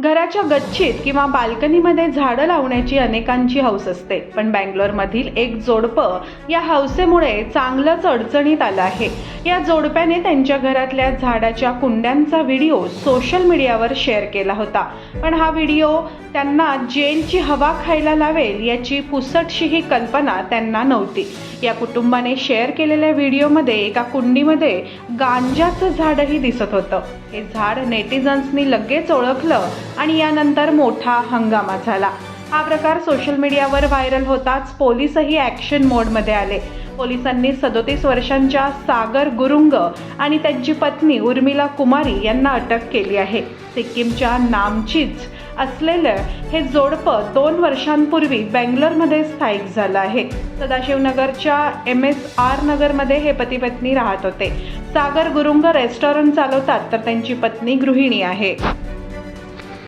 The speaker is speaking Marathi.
घराच्या गच्चीत किंवा बाल्कनीमध्ये झाडं लावण्याची अनेकांची हौस असते. पण बँगलोरमधील एक जोडपं या हौसेमुळे चांगलंच अडचणीत आलं आहे. या जोडप्याने त्यांच्या घरातल्या झाडाच्या कुंड्यांचा व्हिडिओ सोशल मीडियावर शेअर केला होता. पण हा व्हिडिओ त्यांना जेलची हवा खायला लावेल याची पुसटशीही कल्पना त्यांना नव्हती. या कुटुंबाने शेअर केलेल्या व्हिडिओमध्ये एका कुंडीमध्ये गांजाचं झाडही दिसत होतं. हे झाड नेटिझन्सनी लगेच ओळखलं आणि यानंतर मोठा हंगामा झाला. हा प्रकार सोशल मीडियावर व्हायरल होताच पोलीसही ॲक्शन मोडमध्ये आले. पोलिसांनी सदोतीस वर्षांच्या सागर गुरुंग आणि त्यांची पत्नी उर्मिला कुमारी यांना अटक केली आहे. सिक्कीमच्या नामचीच असलेलं हे जोडपं दोन वर्षांपूर्वी बेंगलोरमध्ये स्थायिक झालं आहे. सदाशिवनगरच्या एम एस आर नगरमध्ये हे पती पत्नी राहत होते. सागर गुरुंग रेस्टॉरंट चालवतात तर त्यांची पत्नी गृहिणी आहे.